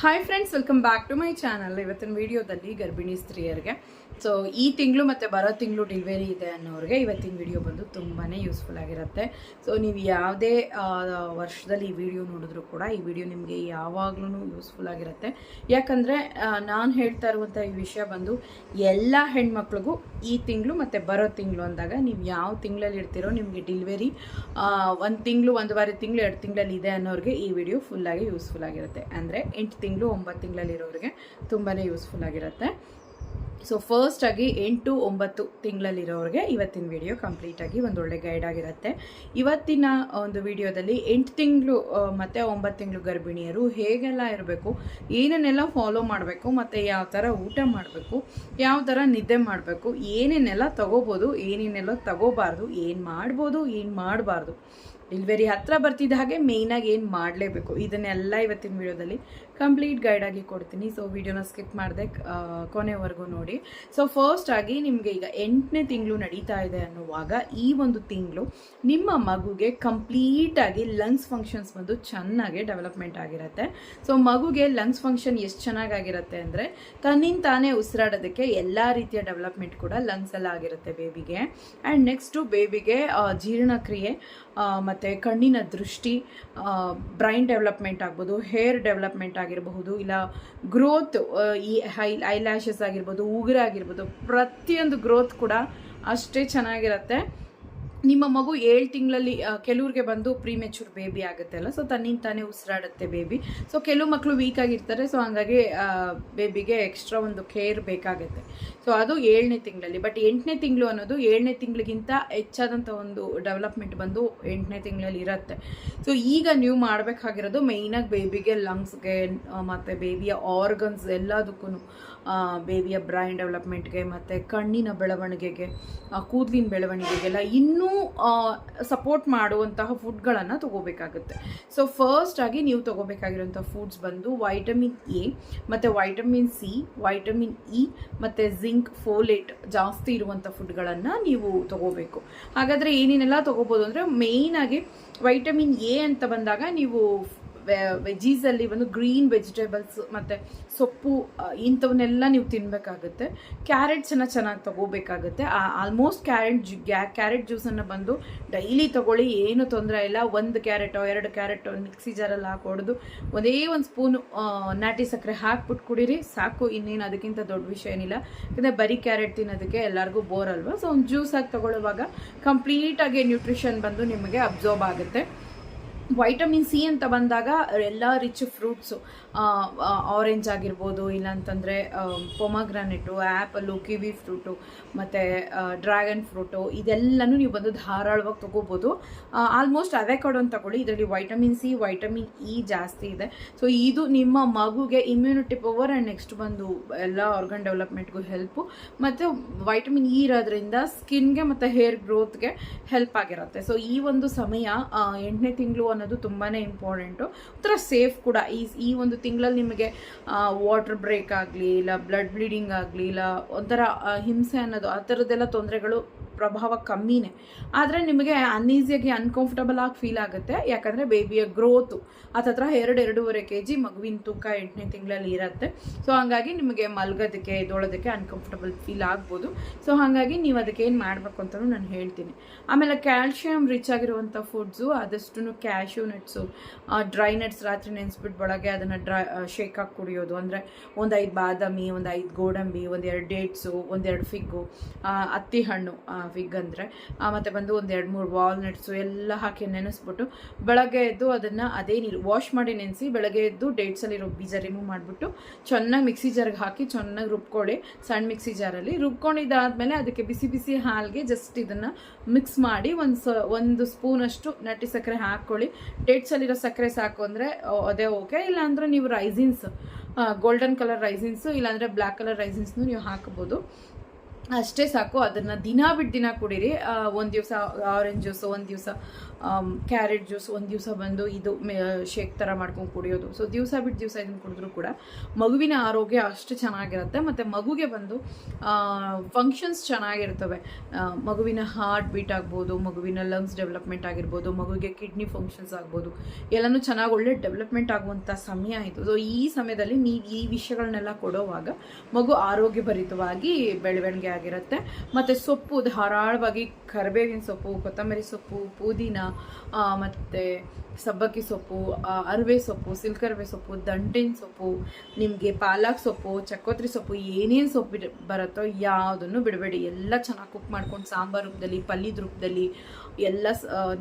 Hi friends welcome back to my channel ಇವತ್ತಿನ ವಿಡಿಯೋದಲ್ಲಿ ಗರ್ಭಿಣಿ ಸ್ತ್ರೀಯರಿಗೆ. ಸೊ ಈ ತಿಂಗಳು ಮತ್ತು ಬರೋ ತಿಂಗಳು ಡೆಲಿವರಿ ಇದೆ ಅನ್ನೋರಿಗೆ ಇವತ್ತಿನ ವಿಡಿಯೋ ಬಂದು ತುಂಬಾ ಯೂಸ್ಫುಲ್ ಆಗಿರುತ್ತೆ. ಸೊ ನೀವು ಯಾವುದೇ ವರ್ಷದಲ್ಲಿ ಈ ವಿಡಿಯೋ ನೋಡಿದ್ರು ಕೂಡ ಈ ವಿಡಿಯೋ ನಿಮಗೆ ಯಾವಾಗ್ಲೂ ಯೂಸ್ಫುಲ್ ಆಗಿರುತ್ತೆ. ಯಾಕಂದರೆ ನಾನು ಹೇಳ್ತಾ ಇರುವಂಥ ಈ ವಿಷಯ ಬಂದು ಎಲ್ಲ ಹೆಣ್ಮಕ್ಳಿಗೂ ಈ ತಿಂಗಳು ಮತ್ತು ಬರೋ ತಿಂಗಳು ಅಂದಾಗ ನೀವು ಯಾವ ತಿಂಗಳಲ್ಲಿ ಇರ್ತೀರೋ ನಿಮಗೆ ಡೆಲಿವರಿ ಒಂದು ತಿಂಗಳು, ಒಂದುವರೆ ತಿಂಗಳು, ಎರಡು ತಿಂಗಳಲ್ಲಿ ಇದೆ ಅನ್ನೋರಿಗೆ ಈ ವಿಡಿಯೋ ಫುಲ್ಲಾಗಿ ಯೂಸ್ಫುಲ್ ಆಗಿರುತ್ತೆ. ಅಂದರೆ ಎಂಟು ತಿಂಗಳು ಒಂಬತ್ತು ತಿಂಗಳಲ್ಲಿರೋರಿಗೆ ತುಂಬಾ ಯೂಸ್ಫುಲ್ ಆಗಿರುತ್ತೆ. ಸೊ ಫಸ್ಟಾಗಿ ಎಂಟು ಒಂಬತ್ತು ತಿಂಗಳಲ್ಲಿರೋರಿಗೆ ಇವತ್ತಿನ ವಿಡಿಯೋ ಕಂಪ್ಲೀಟಾಗಿ ಒಂದು ಒಳ್ಳೆ ಗೈಡ್ ಆಗಿರುತ್ತೆ. ಇವತ್ತಿನ ಒಂದು ವಿಡಿಯೋದಲ್ಲಿ ಎಂಟು ತಿಂಗಳು ಮತ್ತು ಒಂಬತ್ತು ತಿಂಗಳು ಗರ್ಭಿಣಿಯರು ಹೇಗೆಲ್ಲ ಇರಬೇಕು ಏನನ್ನೆಲ್ಲ ಫಾಲೋ ಮಾಡಬೇಕು, ಮತ್ತು ಯಾವ ಥರ ಊಟ ಮಾಡಬೇಕು, ಯಾವ ಥರ ನಿದ್ದೆ ಮಾಡಬೇಕು, ಏನೇನೆಲ್ಲ ತಗೋಬೋದು, ಏನೇನೆಲ್ಲ ತಗೋಬಾರ್ದು, ಏನು ಮಾಡ್ಬೋದು, ಏನು ಮಾಡಬಾರ್ದು. ಡೆಲಿವರಿ ಹತ್ತಿರ ಬರ್ತಿದ್ದ ಹಾಗೆ ಮೇಯ್ನಾಗಿ ಏನು ಮಾಡಲೇಬೇಕು, ಇದನ್ನೆಲ್ಲ ಇವತ್ತಿನ ವಿಡಿಯೋದಲ್ಲಿ ಕಂಪ್ಲೀಟ್ ಗೈಡ್ ಆಗಿ ಕೊಡ್ತೀನಿ. ಸೊ ವಿಡಿಯೋನ ಸ್ಕಿಪ್ ಮಾಡದೆ ಕೊನೆವರೆಗೂ ನೋಡಿ. ಸೊ ಫಸ್ಟ್ ಆಗಿ ನಿಮಗೆ ಈಗ ಎಂಟನೇ ತಿಂಗಳು ನಡೀತಾ ಇದೆ ಅನ್ನುವಾಗ ಈ ಒಂದು ತಿಂಗಳು ನಿಮ್ಮ ಮಗುಗೆ ಕಂಪ್ಲೀಟ್ ಆಗಿ ಲಂಗ್ಸ್ ಫಂಕ್ಷನ್ಸ್ ಬಂದು ಚೆನ್ನಾಗಿ ಡೆವಲಪ್ಮೆಂಟ್ ಆಗಿರುತ್ತೆ. ಸೊ ಮಗುಗೆ ಲಂಗ್ಸ್ ಫಂಕ್ಷನ್ ಎಷ್ಟು ಚೆನ್ನಾಗಾಗಿರುತ್ತೆ ಅಂದರೆ ತನ್ನಿಂದ ತಾನೇ ಉಸಿರಾಡೋದಕ್ಕೆ ಎಲ್ಲ ರೀತಿಯ ಡೆವಲಪ್ಮೆಂಟ್ ಕೂಡ ಲಂಗ್ಸ್ ಎಲ್ಲ ಆಗಿರುತ್ತೆ ಬೇಬಿಗೆ ಆ್ಯಂಡ್ ನೆಕ್ಸ್ಟು ಬೇಬಿಗೆ ಜೀರ್ಣಕ್ರಿಯೆ ಮತ್ತು ಮತ್ತೆ ಕಣ್ಣಿನ ದೃಷ್ಟಿ ಬ್ರೈನ್ ಡೆವಲಪ್ಮೆಂಟ್ ಆಗ್ಬೋದು ಹೇರ್ ಡೆವಲಪ್ಮೆಂಟ್ ಆಗಿರಬಹುದು ಇಲ್ಲ ಗ್ರೋತ್ ಈ ಹೈ ಐಲ್ಯಾಶಸ್ ಆಗಿರ್ಬೋದು ಉಗುರಾಗಿರ್ಬೋದು ಪ್ರತಿಯೊಂದು ಗ್ರೋತ್ ಕೂಡ ಅಷ್ಟೇ ಚೆನ್ನಾಗಿರುತ್ತೆ. ನಿಮ್ಮ ಮಗು ಏಳು ತಿಂಗಳಲ್ಲಿ ಕೆಲವ್ರಿಗೆ ಬಂದು ಪ್ರೀಮೆಚೂರ್ ಬೇಬಿ ಆಗುತ್ತೆ ಅಲ್ಲ? ಸೊ ತನ್ನಿಂದ ತಾನೇ ಉಸಿರಾಡುತ್ತೆ ಬೇಬಿ ಸೊ ಕೆಲವು ಮಕ್ಕಳು ವೀಕ್ ಆಗಿರ್ತಾರೆ. ಸೊ ಹಂಗಾಗಿ ಬೇಬಿಗೆ ಎಕ್ಸ್ಟ್ರಾ ಒಂದು ಕೇರ್ ಬೇಕಾಗುತ್ತೆ. ಸೊ ಅದು ಏಳನೇ ತಿಂಗಳಲ್ಲಿ. ಬಟ್ ಎಂಟನೇ ತಿಂಗಳು ಅನ್ನೋದು ಏಳನೇ ತಿಂಗಳಿಗಿಂತ ಹೆಚ್ಚಾದಂಥ ಒಂದು ಡೆವಲಪ್ಮೆಂಟ್ ಬಂದು ಎಂಟನೇ ತಿಂಗಳಲ್ಲಿ ಇರುತ್ತೆ. ಸೊ ಈಗ ನೀವು ಮಾಡಬೇಕಾಗಿರೋದು ಮೇಯ್ನಾಗಿ ಬೇಬಿಗೆ ಲಂಗ್ಸ್ಗೆ ಮತ್ತು ಬೇಬಿಯ ಆರ್ಗನ್ಸ್ ಎಲ್ಲದಕ್ಕೂ ಬೇಬಿಯ ಬ್ರೈನ್ ಡೆವಲಪ್ಮೆಂಟ್ಗೆ ಮತ್ತು ಕಣ್ಣಿನ ಬೆಳವಣಿಗೆಗೆ ಕೂದಲಿನ ಬೆಳವಣಿಗೆಗೆಲ್ಲ ಇನ್ನೂ ಸಪೋರ್ಟ್ ಮಾಡುವಂತಹ ಫುಡ್ಗಳನ್ನು ತಗೋಬೇಕಾಗುತ್ತೆ. ಸೊ ಫಸ್ಟ್ ಆಗಿ ನೀವು ತೊಗೋಬೇಕಾಗಿರುವಂಥ ಫುಡ್ಸ್ ಬಂದು ವೈಟಮಿನ್ ಎ ಮತ್ತು ವೈಟಮಿನ್ ಸಿ ವೈಟಮಿನ್ ಇ ಮತ್ತು ಜಿಂಕ್ ಫೋಲೇಟ್ ಜಾಸ್ತಿ ಇರುವಂಥ ಫುಡ್ಗಳನ್ನು ನೀವು ತಗೋಬೇಕು. ಹಾಗಾದರೆ ಏನೇನೆಲ್ಲ ತಗೋಬೋದು ಅಂದರೆ ಮೇಯ್ನಾಗಿ ವೈಟಮಿನ್ ಎ ಅಂತ ಬಂದಾಗ ನೀವು ವೆಜೀಸಲ್ಲಿ ಒಂದು ಗ್ರೀನ್ ವೆಜಿಟೇಬಲ್ಸ್ ಮತ್ತು ಸೊಪ್ಪು ಇಂಥವನ್ನೆಲ್ಲ ನೀವು ತಿನ್ನಬೇಕಾಗುತ್ತೆ ಕ್ಯಾರೆಟ್ಸನ್ನು ಚೆನ್ನಾಗಿ ತಗೋಬೇಕಾಗುತ್ತೆ. ಆಲ್ಮೋಸ್ಟ್ ಕ್ಯಾರೆಟ್ ಜು ಕ್ಯಾರೆಟ್ ಜ್ಯೂಸನ್ನು ಬಂದು ಡೈಲಿ ತಗೊಳ್ಳಿ, ಏನು ತೊಂದರೆ ಇಲ್ಲ. ಒಂದು ಕ್ಯಾರೆಟೋ ಎರಡು ಕ್ಯಾರೆಟೋ ಮಿಕ್ಸಿ ಜಾರಲ್ಲಿ ಹಾಕಿ ಹೊಡೆದು ಒಂದೇ ಒಂದು ಸ್ಪೂನು ನಾಟಿ ಸಕ್ಕರೆ ಹಾಕ್ಬಿಟ್ಟು ಕುಡೀರಿ. ಸಾಕು, ಇನ್ನೇನು ಅದಕ್ಕಿಂತ ದೊಡ್ಡ ವಿಷಯ ಏನಿಲ್ಲ. ಯಾಕಂದರೆ ಬರೀ ಕ್ಯಾರೆಟ್ ತಿನ್ನೋದಕ್ಕೆ ಎಲ್ಲರಿಗೂ ಬೋರ್ ಅಲ್ವಾ? ಸೊ ಒಂದು ಜ್ಯೂಸ್ ಆಗಿ ತಗೊಳ್ಳುವಾಗ ಕಂಪ್ಲೀಟಾಗಿ ನ್ಯೂಟ್ರಿಷನ್ ಬಂದು ನಿಮಗೆ ಅಬ್ಸರ್ವ್ ಆಗುತ್ತೆ. ವೈಟಮಿನ್ ಸಿ ಅಂತ ಬಂದಾಗ ಎಲ್ಲ ರಿಚ್ ಫ್ರೂಟ್ಸು ಆರೆಂಜ್ ಆಗಿರ್ಬೋದು, ಇಲ್ಲಾಂತಂದರೆ ಪೊಮಾಗ್ರಾನೆಟು ಆ್ಯಪಲ್ಲು ಕಿವಿ ಫ್ರೂಟು ಮತ್ತು ಡ್ರ್ಯಾಗನ್ ಫ್ರೂಟು ಇದೆಲ್ಲನೂ ನೀವು ಬಂದು ಧಾರಾಳವಾಗಿ ತೊಗೋಬೋದು. ಆಲ್ಮೋಸ್ಟ್ ಅವೇ ಅಂತ ತಗೊಳ್ಳಿ. ಇದರಲ್ಲಿ ವೈಟಮಿನ್ ಸಿ ವೈಟಮಿನ್ ಇ ಜಾಸ್ತಿ ಇದೆ. ಸೊ ಇದು ನಿಮ್ಮ ಮಗುಗೆ ಇಮ್ಯುನಿಟಿ ಪವರ್ ಆ್ಯಂಡ್ ನೆಕ್ಸ್ಟ್ ಬಂದು ಎಲ್ಲ ಆರ್ಗನ್ ಡೆವಲಪ್ಮೆಂಟ್ಗೂ ಹೆಲ್ಪು ಮತ್ತು ವೈಟಮಿನ್ ಇ ಇರೋದ್ರಿಂದ ಸ್ಕಿನ್ಗೆ ಮತ್ತು ಹೇರ್ ಗ್ರೋತ್ಗೆ ಹೆಲ್ಪ್ ಆಗಿರುತ್ತೆ. ಸೊ ಈ ಒಂದು ಸಮಯ ಎಂಟನೇ ತಿಂಗಳು ಅನ್ನೋದು ತುಂಬಾ ಇಂಪಾರ್ಟೆಂಟು ಒಂಥರ ಸೇಫ್ ಕೂಡ. ಈ ಈ ಒಂದು ತಿಂಗಳಲ್ಲಿ ನಿಮಗೆ ವಾಟರ್ ಬ್ರೇಕ್ ಆಗಲಿ, ಇಲ್ಲ ಬ್ಲಡ್ ಬ್ಲೀಡಿಂಗ್ ಆಗಲಿ, ಇಲ್ಲ ಒಂಥರ ಹಿಂಸೆ ಅನ್ನೋದು, ಆ ಥರದ್ದೆಲ್ಲ ತೊಂದರೆಗಳು ಪ್ರಭಾವ ಕಮ್ಮಿನೇ. ಆದರೆ ನಿಮಗೆ ಅನ್ಈಸಿಯಾಗಿ ಅನ್ಕಂಫರ್ಟಬಲ್ ಆಗಿ ಫೀಲ್ ಆಗುತ್ತೆ. ಯಾಕಂದರೆ ಬೇಬಿಯ ಗ್ರೋತು ಹತ್ತತ್ರ ಎರಡು, ಎರಡೂವರೆ ಕೆ ಜಿ ಮಗುವಿನ ತೂಕ ಎಂಟನೇ ತಿಂಗಳಲ್ಲಿ ಇರುತ್ತೆ. ಸೊ ಹಾಗಾಗಿ ನಿಮಗೆ ಮಲ್ಗೋದಕ್ಕೆ, ಎದ್ದೋಳೋದಕ್ಕೆ ಅನ್ಕಂಫರ್ಟಬಲ್ ಫೀಲ್ ಆಗ್ಬೋದು. ಸೊ ಹಾಗಾಗಿ ನೀವು ಅದಕ್ಕೆ ಏನು ಮಾಡಬೇಕು ಅಂತಲೂ ನಾನು ಹೇಳ್ತೀನಿ. ಆಮೇಲೆ ಕ್ಯಾಲ್ಶಿಯಂ ರಿಚ್ ಆಗಿರುವಂಥ ಫುಡ್ಸು ಆದಷ್ಟು ಕ್ಯಾಶ್ಯೂ ನಟ್ಸು ಡ್ರೈ ನಟ್ಸ್ ರಾತ್ರಿ ನೆನೆಸ್ಬಿಟ್ಟು ಬೆಳಗ್ಗೆ ಅದನ್ನು ಡ್ರೈ ಶೇಕ್ ಹಾಕಿ ಕುಡಿಯೋದು. ಅಂದರೆ ಒಂದು ಐದು ಬಾದಾಮಿ, ಒಂದು ಐದು ಗೋಡಂಬಿ ಒಂದೆರಡು ಡೇಟ್ಸು ಒಂದೆರಡು ಫಿಗ್ಗು ಹತ್ತಿ ಹಣ್ಣು ಫಿಗ್ ಅಂದರೆ ಮತ್ತು ಬಂದು ಒಂದು ಎರಡು ಮೂರು ವಾಲ್ನಟ್ಸು ಎಲ್ಲ ಹಾಕಿ ನೆನೆಸ್ಬಿಟ್ಟು ಬೆಳಗ್ಗೆ ಎದ್ದು ಅದನ್ನು ಅದೇ ನೀರು ವಾಶ್ ಮಾಡಿ ನೆನೆಸಿ ಬೆಳಗ್ಗೆ ಎದ್ದು ಡೇಟ್ಸಲ್ಲಿರೋ ಬೀಜ ರಿಮೂವ್ ಮಾಡಿಬಿಟ್ಟು ಚೆನ್ನಾಗಿ ಮಿಕ್ಸಿ ಜಾರ್ಗೆ ಹಾಕಿ ಚೆನ್ನಾಗಿ ರುಬ್ಕೊಳ್ಳಿ. ಸಣ್ಣ ಮಿಕ್ಸಿ ಜಾರಲ್ಲಿ ರುಬ್ಕೊಂಡಿದ್ದಾದಮೇಲೆ ಅದಕ್ಕೆ ಬಿಸಿ ಬಿಸಿ ಹಾಲಿಗೆ ಜಸ್ಟ್ ಇದನ್ನು ಮಿಕ್ಸ್ ಮಾಡಿ ಒಂದು ಸ, ಒಂದು ಸ್ಪೂನಷ್ಟು ನಟ್ಟಿ ಸಕ್ಕರೆ ಹಾಕ್ಕೊಳ್ಳಿ. ಡೇಟ್ಸಲ್ಲಿರೋ ಸಕ್ಕರೆ ಸಾಕು ಅಂದರೆ ಅದೇ ಓಕೆ ಇಲ್ಲಾಂದರೆ ನೀವು ರೈಸಿನ್ಸ್ ಗೋಲ್ಡನ್ ಕಲರ್ ರೈಸಿನ್ಸು ಇಲ್ಲಾಂದರೆ ಬ್ಲ್ಯಾಕ್ ಕಲರ್ ರೈಸಿನ್ಸ್ನು ನೀವು ಹಾಕ್ಬೋದು. ಅಷ್ಟೇ ಸಾಕು. ಅದನ್ನು ದಿನ ಬಿಟ್ಟು ದಿನ ಕುಡೀರಿ. ಒಂದು ದಿವಸ ಆರೆಂಜ್ ಜ್ಯೂಸು ಒಂದು ದಿವಸ ಕ್ಯಾರೆಟ್ ಜ್ಯೂಸ್ ಒಂದು ದಿವಸ ಬಂದು ಇದು ಶೇಕ್ ಥರ ಮಾಡ್ಕೊಂಡು ಕುಡಿಯೋದು. ಸೊ ದಿವಸ ಬಿಟ್ಟು ದಿವಸ ಇದನ್ನು ಕುಡಿದ್ರೂ ಕೂಡ ಮಗುವಿನ ಆರೋಗ್ಯ ಅಷ್ಟು ಚೆನ್ನಾಗಿರುತ್ತೆ, ಮತ್ತು ಮಗುಗೆ ಬಂದು ಫಂಕ್ಷನ್ಸ್ ಚೆನ್ನಾಗಿರ್ತವೆ. ಮಗುವಿನ ಹಾರ್ಟ್ ಬೀಟ್ ಆಗ್ಬೋದು, ಮಗುವಿನ ಲಂಗ್ಸ್ ಡೆವಲಪ್ಮೆಂಟ್ ಆಗಿರ್ಬೋದು ಮಗುವಿಗೆ ಕಿಡ್ನಿ ಫಂಕ್ಷನ್ಸ್ ಆಗ್ಬೋದು, ಎಲ್ಲನೂ ಚೆನ್ನಾಗಿ ಒಳ್ಳೆ ಡೆವಲಪ್ಮೆಂಟ್ ಆಗುವಂಥ ಸಮಯ ಆಯಿತು ಸೊ ಈ ಸಮಯದಲ್ಲಿ ನೀವು ಈ ವಿಷಯಗಳನ್ನೆಲ್ಲ ಕೊಡೋವಾಗ ಮಗು ಆರೋಗ್ಯಭರಿತವಾಗಿ ಬೆಳವಣಿಗೆ ಆಗಿರುತ್ತೆ. ಮತ್ತು ಸೊಪ್ಪು, ಧಾರಾಳವಾಗಿ ಕರಿಬೇವಿನ ಸೊಪ್ಪು, ಕೊತ್ತಂಬರಿ ಸೊಪ್ಪು, ಪುದೀನ ಮತ್ತೆ ಸಬ್ಬಕ್ಕಿ ಸೊಪ್ಪು ಅರವೆ ಸೊಪ್ಪು ಸಿಲ್ಕರ್ವೆ ಸೊಪ್ಪು, ದಂಟಿನ ಸೊಪ್ಪು, ನಿಮಗೆ ಪಾಲಕ್ ಸೊಪ್ಪು, ಚಕ್ಕೋತ್ರಿ ಸೊಪ್ಪು ಏನೇನು ಸೊಪ್ಪು ಬಿಡ, ಬರುತ್ತೋ ಯಾವುದನ್ನು ಬಿಡಬೇಡಿ. ಎಲ್ಲ ಚೆನ್ನಾಗಿ ಕುಕ್ ಮಾಡ್ಕೊಂಡು ಸಾಂಬಾರು ರೂಪದಲ್ಲಿ ಪಲ್ಯದ ರೂಪದಲ್ಲಿ ಎಲ್ಲ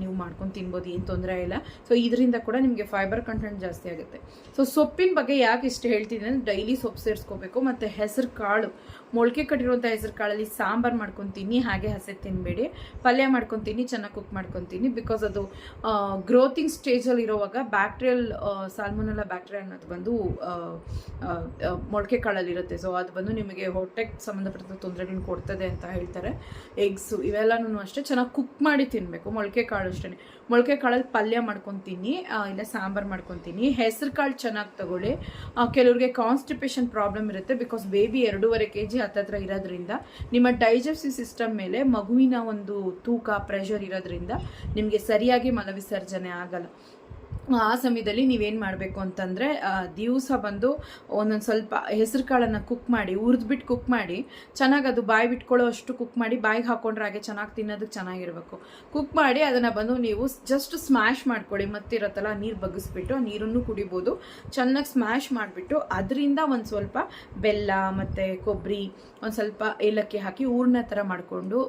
ನೀವು ಮಾಡ್ಕೊಂಡು ತಿನ್ಬೋದು, ಏನು ತೊಂದರೆ ಇಲ್ಲ. ಸೊ ಇದರಿಂದ ಕೂಡ ನಿಮಗೆ ಫೈಬರ್ ಕಂಟೆಂಟ್ ಜಾಸ್ತಿ ಆಗುತ್ತೆ. ಸೊ ಸೊಪ್ಪಿನ ಬಗ್ಗೆ ಯಾಕೆ ಇಷ್ಟು ಹೇಳ್ತಿದ್ದೀನಿ ಅಂದರೆ ಡೈಲಿ ಸೊಪ್ಪು ಸೇರಿಸ್ಕೋಬೇಕು, ಮತ್ತು ಹೆಸರು ಕಾಳು. ಮೊಳಕೆ ಕಟ್ಟಿರುವಂಥ ಹೆಸರು ಕಾಳಲ್ಲಿ ಸಾಂಬಾರು ಮಾಡ್ಕೊತೀನಿ, ಹಾಗೆ ಹಸೆ ತಿನ್ನಬೇಡಿ ಪಲ್ಯ ಮಾಡ್ಕೊತೀನಿ, ಚೆನ್ನಾಗಿ ಕುಕ್ ಮಾಡ್ಕೊತೀನಿ. ಬಿಕಾಸ್ ಅದು ಗ್ರೋತಿಂಗ್ ಸ್ಟೇಜಲ್ಲಿ ಇರೋವಾಗ ಬ್ಯಾಕ್ಟ್ರಿಯಲ್ ಸಾಲ್ಮೊನೆಲ್ಲ ಬ್ಯಾಕ್ಟೀರಿಯಾ ಅನ್ನೋದು ಬಂದು ಮೊಳಕೆ ಕಾಳಲ್ಲಿ ಇರುತ್ತೆ. ಸೊ ಅದು ಬಂದು ನಿಮಗೆ ಹೊಟ್ಟೆಗೆ ಸಂಬಂಧಪಟ್ಟ ತೊಂದರೆಗಳನ್ನ ಕೊಡ್ತದೆ ಅಂತ ಹೇಳ್ತಾರೆ. ಎಗ್ಸು ಇವೆಲ್ಲನೂ ಅಷ್ಟೇ ಚೆನ್ನಾಗಿ ಕುಕ್ ಮಾಡಿ ತಿನ್ನಬೇಕು ಮೊಳಕೆ ಕಾಳು ಅಷ್ಟೇ ಮೊಳಕೆ ಕಾಳಲ್ಲಿ ಪಲ್ಯ ಮಾಡ್ಕೊತೀನಿ ಇಲ್ಲ ಸಾಂಬಾರು ಮಾಡ್ಕೊತೀನಿ. ಹೆಸರು ಕಾಳು ಚೆನ್ನಾಗಿ ತಗೊಳ್ಳಿ. ಕೆಲವ್ರಿಗೆ ಕಾನ್ಸ್ಟಿಪೇಷನ್ ಪ್ರಾಬ್ಲಮ್ ಇರುತ್ತೆ. ಬಿಕಾಸ್ ಬೇಬಿ ಎರಡೂವರೆ ಕೆ ಜಿ ಹತ್ತತ್ರ ಇರೋದ್ರಿಂದ ನಿಮ್ಮ ಡೈಜೆಸ್ಟಿವ್ ಸಿಸ್ಟಮ್ ಮೇಲೆ ಮಗುವಿನ ಒಂದು ತೂಕ ಪ್ರೆಷರ್ ಇರೋದ್ರಿಂದ ನಿಮಗೆ ಸರಿಯಾಗಿ ಮಲವಿಸರ್ಜನೆ ಆಗಲ್ಲ. ಆ ಸಮಯದಲ್ಲಿ ನೀವೇನು ಮಾಡಬೇಕು ಅಂತಂದರೆ ದಿವಸ ಬಂದು ಒಂದೊಂದು ಸ್ವಲ್ಪ ಹೆಸರು ಕಾಳನ್ನು ಕುಕ್ ಮಾಡಿ ಹುರಿದ್ಬಿಟ್ಟು ಕುಕ್ ಮಾಡಿ, ಚೆನ್ನಾಗಿ ಅದು ಬಾಯಿ ಬಿಟ್ಕೊಳ್ಳೋ ಅಷ್ಟು ಕುಕ್ ಮಾಡಿ, ಬಾಯಿಗೆ ಹಾಕೊಂಡ್ರೆ ಹಾಗೆ ಚೆನ್ನಾಗಿ ತಿನ್ನೋದಕ್ಕೆ ಚೆನ್ನಾಗಿರಬೇಕು. ಕುಕ್ ಮಾಡಿ ಅದನ್ನು ಬಂದು ನೀವು ಜಸ್ಟ್ ಸ್ಮ್ಯಾಶ್ ಮಾಡ್ಕೊಳ್ಳಿ, ಮತ್ತಿರತ್ತಲ್ಲ ನೀರು ಬಗ್ಗಿಸ್ಬಿಟ್ಟು ಆ ನೀರನ್ನು ಕುಡಿಬೋದು. ಚೆನ್ನಾಗಿ ಸ್ಮ್ಯಾಶ್ ಮಾಡಿಬಿಟ್ಟು ಅದರಿಂದ ಒಂದು ಸ್ವಲ್ಪ ಬೆಲ್ಲ, ಮತ್ತು ಕೊಬ್ಬರಿ ಒಂದು ಸ್ವಲ್ಪ ಏಲಕ್ಕಿ ಹಾಕಿ ಹೂರ್ಣ ಥರ ಮಾಡಿಕೊಂಡು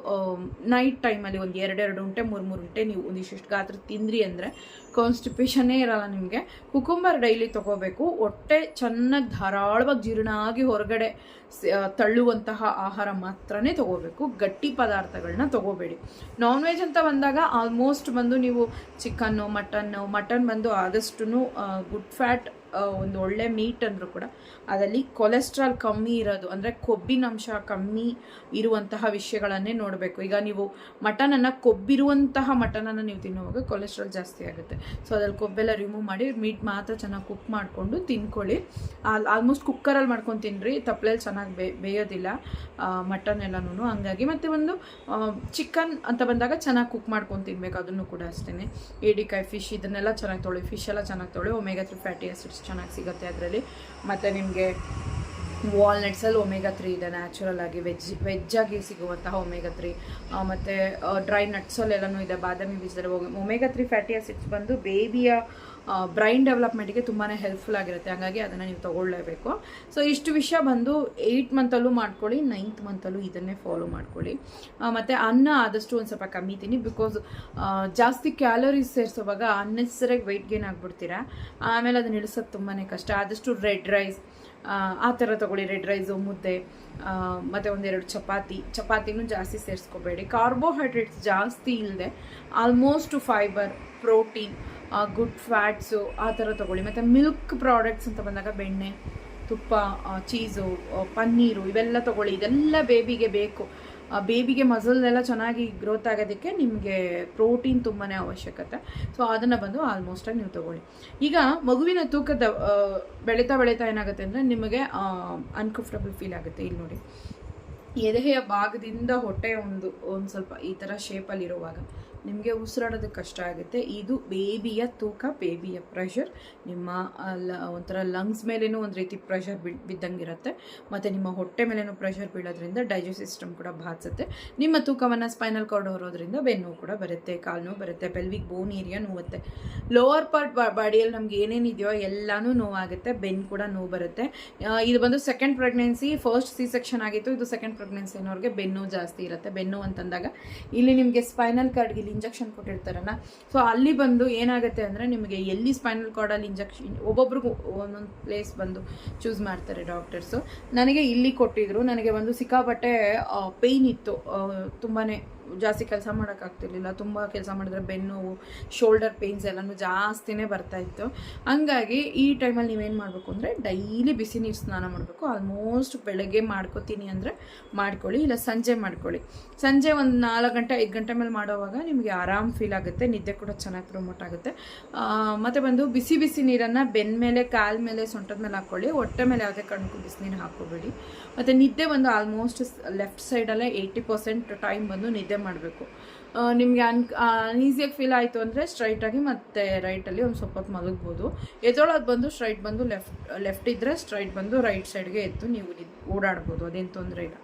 ನೈಟ್ ಟೈಮಲ್ಲಿ ಒಂದು ಎರಡೆರಡು ಉಂಟೆ, ಮೂರು ಮೂರು ಉಂಟೆ ನೀವು ಒಂದಿಷ್ಟು ಗಾತ್ರ ತಿಂದ್ರಿ ಅಂದರೆ ಕಾನ್ಸ್ಟಿಪೇಷನ್ನೇ ಇರಲ್ಲ ನಿಮಗೆ. ಕುಕುಂಬರ್ ಡೈಲಿ ತಗೋಬೇಕು. ಹೊಟ್ಟೆ ಚೆನ್ನಾಗಿ ಧಾರಾಳವಾಗಿ ಜೀರ್ಣ ಆಗಿ ಹೊರಗಡೆ ತಳ್ಳುವಂತಹ ಆಹಾರ ಮಾತ್ರನೇ ತಗೋಬೇಕು. ಗಟ್ಟಿ ಪದಾರ್ಥಗಳನ್ನ ತಗೋಬೇಡಿ. ನಾನ್ ವೆಜ್ ಅಂತ ಬಂದಾಗ ಆಲ್ಮೋಸ್ಟ್ ಬಂದು ನೀವು ಚಿಕನ್ನು, ಮಟನ್ನು, ಮಟನ್ ಬಂದು ಆದಷ್ಟು ಗುಡ್ ಫ್ಯಾಟ್ ಒಂದು ಒಳ್ಳೆ ಮೀಟ್ ಅಂದರೂ ಕೂಡ ಅದರಲ್ಲಿ ಕೊಲೆಸ್ಟ್ರಾಲ್ ಕಮ್ಮಿ ಇರೋದು, ಅಂದರೆ ಕೊಬ್ಬಿನಂಶ ಕಮ್ಮಿ ಇರುವಂತಹ ವಿಷಯಗಳನ್ನೇ ನೋಡಬೇಕು. ಈಗ ನೀವು ಮಟನನ್ನು ಕೊಬ್ಬಿರುವಂತಹ ಮಟನನ್ನು ನೀವು ತಿನ್ನುವಾಗ ಕೊಲೆಸ್ಟ್ರಾಲ್ ಜಾಸ್ತಿ ಆಗುತ್ತೆ. ಸೊ ಅದ್ರಲ್ಲಿ ಕೊಬ್ಬೆಲ್ಲ ರಿಮೂವ್ ಮಾಡಿ ಮೀಟ್ ಮಾತ್ರ ಚೆನ್ನಾಗಿ ಕುಕ್ ಮಾಡಿಕೊಂಡು ತಿನ್ಕೊಳ್ಳಿ. ಆಲ್ಮೋಸ್ಟ್ ಕುಕ್ಕರಲ್ಲಿ ಮಾಡ್ಕೊಂಡು ತಿನ್ನಿರಿ ತಪ್ಪಲೆಯಲ್ಲಿ ಚೆನ್ನಾಗಿ ಬೇ, ಬೇಯೋದಿಲ್ಲ ಮಟನ್ ಎಲ್ಲನೂ ಹಂಗಾಗಿ ಮತ್ತು ಒಂದು ಚಿಕನ್ ಅಂತ ಬಂದಾಗ ಚೆನ್ನಾಗಿ ಕುಕ್ ಮಾಡ್ಕೊಂಡು ತಿನ್ಬೇಕು, ಅದನ್ನು ಕೂಡ ಅಷ್ಟೇ ಏಡಿಕಾಯಿ ಫಿಶ್ ಇದನ್ನೆಲ್ಲ ಚೆನ್ನಾಗಿ ತೊಳಿ ಫಿಶ್ ಎಲ್ಲ ಚೆನ್ನಾಗಿ ತೊಳಿ ಒಮೆಗಾ ತ್ರೀ ಫ್ಯಾಟಿ ಆಸಿಡ್ಸ್ ಚೆನ್ನಾಗಿ ಸಿಗುತ್ತೆ ಅದರಲ್ಲಿ. ಮತ್ತು ನಿಮಗೆ ವಾಲ್ನಟ್ಸಲ್ಲಿ ಒಮೆಗಾ ತ್ರೀ ಇದೆ ನ್ಯಾಚುರಲ್ ಆಗಿ ವೆಜ್ ವೆಜ್ಜಾಗಿ ಸಿಗುವಂತಹ ಒಮೆಗಾ ತ್ರೀ ಮತ್ತು ಡ್ರೈ ನಟ್ಸಲ್ಲೆಲ್ಲನೂ ಇದೆ, ಬಾದಾಮಿ ಬೀಜದಲ್ಲಿ ಒಮೆಗಾ ತ್ರೀ ಫ್ಯಾಟಿ ಆಸಿಡ್ಸ್ ಬಂದು ಬೇಬಿಯ ಬ್ರೈನ್ ಡೆವಲಪ್ಮೆಂಟ್ಗೆ ತುಂಬಾ ಹೆಲ್ಪ್ಫುಲ್ ಆಗಿರುತ್ತೆ. ಹಾಗಾಗಿ ಅದನ್ನು ನೀವು ತೊಗೊಳ್ಳೇಬೇಕು. ಸೊ ಇಷ್ಟು ವಿಷಯ ಬಂದು ಏಯ್ಟ್ ಮಂತಲ್ಲೂ ಮಾಡ್ಕೊಳ್ಳಿ ನೈನ್ತ್ ಮಂತಲ್ಲೂ ಇದನ್ನೇ ಫಾಲೋ ಮಾಡ್ಕೊಳ್ಳಿ. ಮತ್ತು ಅನ್ನ ಆದಷ್ಟು ಒಂದು ಸ್ವಲ್ಪ ಕಮ್ಮಿ ತಿನ್ನಿ ಬಿಕಾಸ್ ಜಾಸ್ತಿ ಕ್ಯಾಲೋರೀಸ್ ಸೇರಿಸೋವಾಗ ಅನ್ನೆಸರಿಯಾಗಿ ವೆಯ್ಟ್ ಗೇನ್ ಆಗಿಬಿಡ್ತೀರಾ? ಆಮೇಲೆ ಅದನ್ನ ಇಳಿಸೋದು ತುಂಬಾ ಕಷ್ಟ. ಆದಷ್ಟು ರೆಡ್ ರೈಸ್ ಆ ಥರ ತೊಗೊಳ್ಳಿ. ರೆಡ್ ರೈಸು ಮುದ್ದೆ ಮತ್ತು ಒಂದೆರಡು ಚಪಾತಿ. ಚಪಾತಿನೂ ಜಾಸ್ತಿ ಸೇರಿಸ್ಕೋಬೇಡಿ. ಕಾರ್ಬೋಹೈಡ್ರೇಟ್ಸ್ ಜಾಸ್ತಿ ಇಲ್ಲದೆ almost fibre protein good fats ಆ ಥರ ತೊಗೊಳ್ಳಿ. ಮತ್ತು ಮಿಲ್ಕ್ ಪ್ರಾಡಕ್ಟ್ಸ್ ಅಂತ ಬಂದಾಗ ಬೆಣ್ಣೆ, ತುಪ್ಪ ಚೀಸು ಪನ್ನೀರು ಇವೆಲ್ಲ ತೊಗೊಳ್ಳಿ. ಇದೆಲ್ಲ ಬೇಬಿಗೆ ಬೇಕು. ಬೇಬಿಗೆ ಮಸಲ್ನೆಲ್ಲ ಚೆನ್ನಾಗಿ ಗ್ರೋತ್ ಆಗೋದಕ್ಕೆ ನಿಮಗೆ ಪ್ರೋಟೀನ್ ತುಂಬಾ ಅವಶ್ಯಕತೆ. ಸೊ ಅದನ್ನು ಬಂದು ಆಲ್ಮೋಸ್ಟಾಗಿ ನೀವು ತೊಗೊಳ್ಳಿ. ಈಗ ಮಗುವಿನ ತೂಕದ ಬೆಳೀತಾ ಬೆಳೀತಾ ಏನಾಗುತ್ತೆ ಅಂದರೆ ನಿಮಗೆ ಅನ್ಕಂಫರ್ಟಬಲ್ ಫೀಲ್ ಆಗುತ್ತೆ. ಇಲ್ಲಿ ನೋಡಿ. ಎದೆಯ ಭಾಗದಿಂದ ಹೊಟ್ಟೆ ಒಂದು ಒಂದು ಸ್ವಲ್ಪ ಈ ಥರ ಶೇಪಲ್ಲಿರುವಾಗ ನಿಮಗೆ ಉಸಿರಾಡೋದಕ್ಕೆ ಕಷ್ಟ ಆಗುತ್ತೆ. ಇದು ಬೇಬಿಯ ತೂಕ, ಬೇಬಿಯ ಪ್ರೆಷರ್ ನಿಮ್ಮ ಲ- ಒಂಥರ ಲಂಗ್ಸ್ ಮೇಲೇನೂ ಒಂದು ರೀತಿ ಪ್ರೆಷರ್ ಬಿ, ಬಿದ್ದಂಗಿರುತ್ತೆ. ಮತ್ತು ನಿಮ್ಮ ಹೊಟ್ಟೆ ಮೇಲೇನೂ ಪ್ರೆಷರ್ ಬೀಳೋದ್ರಿಂದ ಡೈಜೆಸ್ಟ್ ಸಿಸ್ಟಮ್ ಕೂಡ ಬಾಧಿಸುತ್ತೆ ನಿಮ್ಮ ತೂಕವನ್ನು ಸ್ಪೈನಲ್ ಕಾರ್ಡ್ ಹೊರೋದ್ರಿಂದ ಬೆನ್ನು ಕೂಡ ಬರುತ್ತೆ, ಕಾಲು ನೋವು ಬರುತ್ತೆ ಪೆಲ್ವಿಕ್ ಬೋನ್ ಏರಿಯಾ ನೋವುತ್ತೆ. ಲೋವರ್ ಪಾರ್ಟ್ ಬಾಡಿಯಲ್ಲಿ ನಮ್ಗೆ ಏನೇನಿದೆಯೋ ಎಲ್ಲನೂ ನೋವಾಗುತ್ತೆ, ಬೆನ್ನು ಕೂಡ ನೋವು ಬರುತ್ತೆ. ಇದು ಬಂದು second pregnancy first C section ಆಗಿತ್ತು. ಇದು ಸೆಕೆಂಡ್ ಪ್ರೆಗ್ನೆನ್ಸಿ ಅನ್ನೋರಿಗೆ ಬೆನ್ನು ಜಾಸ್ತಿ ಇರುತ್ತೆ. ಬೆನ್ನು ಅಂತಂದಾಗ ಇಲ್ಲಿ ನಿಮಗೆ ಸ್ಪೈನಲ್ ಕಾರ್ಡ್ಗೆ ಇಲ್ಲಿ ಇಂಜೆಕ್ಷನ್ ಕೊಟ್ಟಿರ್ತಾರಲ್ಲ. ಸೊ ಅಲ್ಲಿ ಬಂದು ಏನಾಗುತ್ತೆ ಅಂದರೆ ನಿಮಗೆ ಎಲ್ಲಿ ಸ್ಪೈನಲ್ ಕಾರ್ಡಲ್ಲಿ ಇಂಜೆಕ್ಷನ್ ಒಬ್ಬೊಬ್ರಿಗೂ ಒಂದೊಂದು ಪ್ಲೇಸ್ ಬಂದು ಚೂಸ್ ಮಾಡ್ತಾರೆ ಡಾಕ್ಟರ್ಸು ನನಗೆ ಇಲ್ಲಿ ಕೊಟ್ಟಿದ್ರು. ನನಗೆ ಒಂದು ಸಿಕ್ಕಾಪಟ್ಟೆ ಪೇಯ್ನ್ ಇತ್ತು. ತುಂಬಾ ಜಾಸ್ತಿ ಕೆಲಸ ಮಾಡೋಕ್ಕಾಗ್ತಿರ್ಲಿಲ್ಲ ತುಂಬ ಕೆಲಸ ಮಾಡಿದ್ರೆ ಬೆನ್ನು ಶೋಲ್ಡರ್ ಪೇನ್ಸ್ ಎಲ್ಲನೂ ಜಾಸ್ತಿನೇ ಬರ್ತಾ ಇತ್ತು. ಹಂಗಾಗಿ ಈ ಟೈಮಲ್ಲಿ ನೀವೇನು ಮಾಡಬೇಕು ಅಂದರೆ ಡೈಲಿ ಬಿಸಿ ನೀರು ಸ್ನಾನ ಮಾಡಬೇಕು. ಆಲ್ಮೋಸ್ಟ್ ಬೆಳಗ್ಗೆ ಮಾಡ್ಕೋತೀನಿ ಅಂದರೆ ಮಾಡ್ಕೊಳ್ಳಿ, ಇಲ್ಲ ಸಂಜೆ ಮಾಡ್ಕೊಳ್ಳಿ. ಸಂಜೆ ಒಂದು ನಾಲ್ಕು ಗಂಟೆ, ಐದು ಗಂಟೆ ಮೇಲೆ ಮಾಡೋವಾಗ ನಿಮಗೆ ಆರಾಮ್ ಫೀಲ್ ಆಗುತ್ತೆ. ನಿದ್ದೆ ಕೂಡ ಚೆನ್ನಾಗಿ ಪ್ರಮೋಟ್ ಆಗುತ್ತೆ. ಮತ್ತು ಬಂದು ಬಿಸಿ ಬಿಸಿ ನೀರನ್ನು ಬೆನ್ನ ಮೇಲೆ, ಕಾಲ್ ಮೇಲೆ, ಸೊಂಟದ ಮೇಲೆ ಹಾಕ್ಕೊಳ್ಳಿ ಹೊಟ್ಟೆ ಮೇಲೆ ಯಾವುದೇ ಕಾರಣಕ್ಕೂ ಬಿಸಿನೀರು ಹಾಕೋಬೇಡಿ ಮತ್ತು ನಿದ್ದೆ ಬಂದು ಆಲ್ಮೋಸ್ಟ್ ಲೆಫ್ಟ್ ಸೈಡಲ್ಲೇ ಏಯ್ಟಿ ಪರ್ಸೆಂಟ್ ಟೈಮ್ ಬಂದು ನಿದ್ದೆ ಮಾಡಬೇಕು. ನಿಮಗೆ ಅನ್ ಈಸಿಯಾಗಿ ಫೀಲ್ ಆಯಿತು ಅಂದರೆ ಸ್ಟ್ರೈಟಾಗಿ ಮತ್ತು ರೈಟಲ್ಲಿ ಒಂದು ಸ್ವಲ್ಪ ಹೊತ್ತು ಮಲಗ್ಬೋದು. ಎದ್ದೊಳೋದು ಬಂದು ಸ್ಟ್ರೈಟ್ ಬಂದು ಲೆಫ್ಟ್ ಲೆಫ್ಟ್ ಇದ್ದರೆ ಸ್ಟ್ರೈಟ್ ಬಂದು ರೈಟ್ ಸೈಡ್ಗೆ ಎದ್ದು ನೀವು ಓಡಾಡ್ಬೋದು, ಅದೇನು ತೊಂದರೆ ಇಲ್ಲ.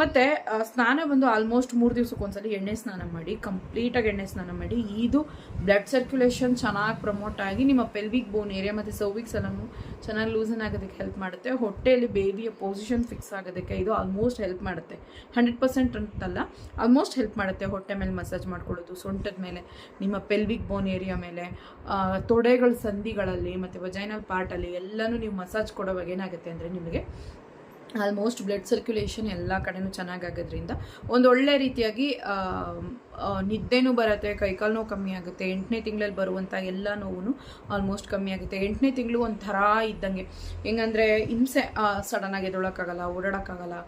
ಮತ್ತು ಸ್ನಾನ ಬಂದು ಆಲ್ಮೋಸ್ಟ್ ಮೂರು ದಿವ್ಸಕ್ಕೆ ಒಂದ್ಸಲಿ ಎಣ್ಣೆ ಸ್ನಾನ ಮಾಡಿ ಕಂಪ್ಲೀಟಾಗಿ ಎಣ್ಣೆ ಸ್ನಾನ ಮಾಡಿ, ಇದು ಬ್ಲಡ್ ಸರ್ಕ್ಯುಲೇಷನ್ ಚೆನ್ನಾಗಿ ಪ್ರಮೋಟ್ ಆಗಿ ನಿಮ್ಮ ಪೆಲ್ವಿಕ್ ಬೋನ್ ಏರಿಯಾ ಮತ್ತು ಸರ್ವಿಕ್ಸ್ ಎಲ್ಲನೂ ಚೆನ್ನಾಗಿ ಲೂಸನ್ ಆಗೋದಕ್ಕೆ ಹೆಲ್ಪ್ ಮಾಡುತ್ತೆ. ಹೊಟ್ಟೆಯಲ್ಲಿ ಬೇಬಿಯ ಪೊಸಿಷನ್ ಫಿಕ್ಸ್ ಆಗೋದಕ್ಕೆ ಇದು ಆಲ್ಮೋಸ್ಟ್ ಹೆಲ್ಪ್ ಮಾಡುತ್ತೆ. ಹಂಡ್ರೆಡ್ ಪರ್ಸೆಂಟ್ ಅಂತಲ್ಲ ಆಲ್ಮೋಸ್ಟ್ ಹೆಲ್ಪ್ ಮಾಡುತ್ತೆ ಹೊಟ್ಟೆ ಮೇಲೆ ಮಸಾಜ್ ಮಾಡ್ಕೊಳ್ಳೋದು, ಸೊಂಟದ ಮೇಲೆ, ನಿಮ್ಮ ಪೆಲ್ವಿಕ್ ಬೋನ್ ಏರಿಯಾ ಮೇಲೆ ತೊಡೆಗಳ ಸಂಧಿಗಳಲ್ಲಿ ಮತ್ತು ವಜೈನಲ್ ಪಾರ್ಟಲ್ಲಿ ಎಲ್ಲನೂ ನೀವು ಮಸಾಜ್ ಕೊಡೋವಾಗ ಏನಾಗುತ್ತೆ ಅಂದರೆ ನಿಮಗೆ ಆಲ್ಮೋಸ್ಟ್ ಬ್ಲಡ್ ಸರ್ಕ್ಯುಲೇಷನ್ ಎಲ್ಲ ಕಡೆನೂ ಚೆನ್ನಾಗಾಗೋದ್ರಿಂದ ಒಂದು ಒಳ್ಳೆ ರೀತಿಯಾಗಿ ನಿದ್ದೆನೂ ಬರುತ್ತೆ, ಕೈಕಾಲು ನೋವು ಕಮ್ಮಿ ಆಗುತ್ತೆ, ಎಂಟನೇ ತಿಂಗಳಲ್ಲಿ ಬರುವಂಥ ಎಲ್ಲ ನೋವು ಆಲ್ಮೋಸ್ಟ್ ಕಮ್ಮಿ ಆಗುತ್ತೆ. ಎಂಟನೇ ತಿಂಗಳು ಒಂಥರ ಇದ್ದಂಗೆ. ಹೆಂಗಂದರೆ ಹಿಂಸೆ ಸಡನ್ನಾಗಿ ಎದ್ದೊಳಕ್ಕಾಗಲ್ಲ, ಓಡಾಡೋಕ್ಕಾಗಲ್ಲ,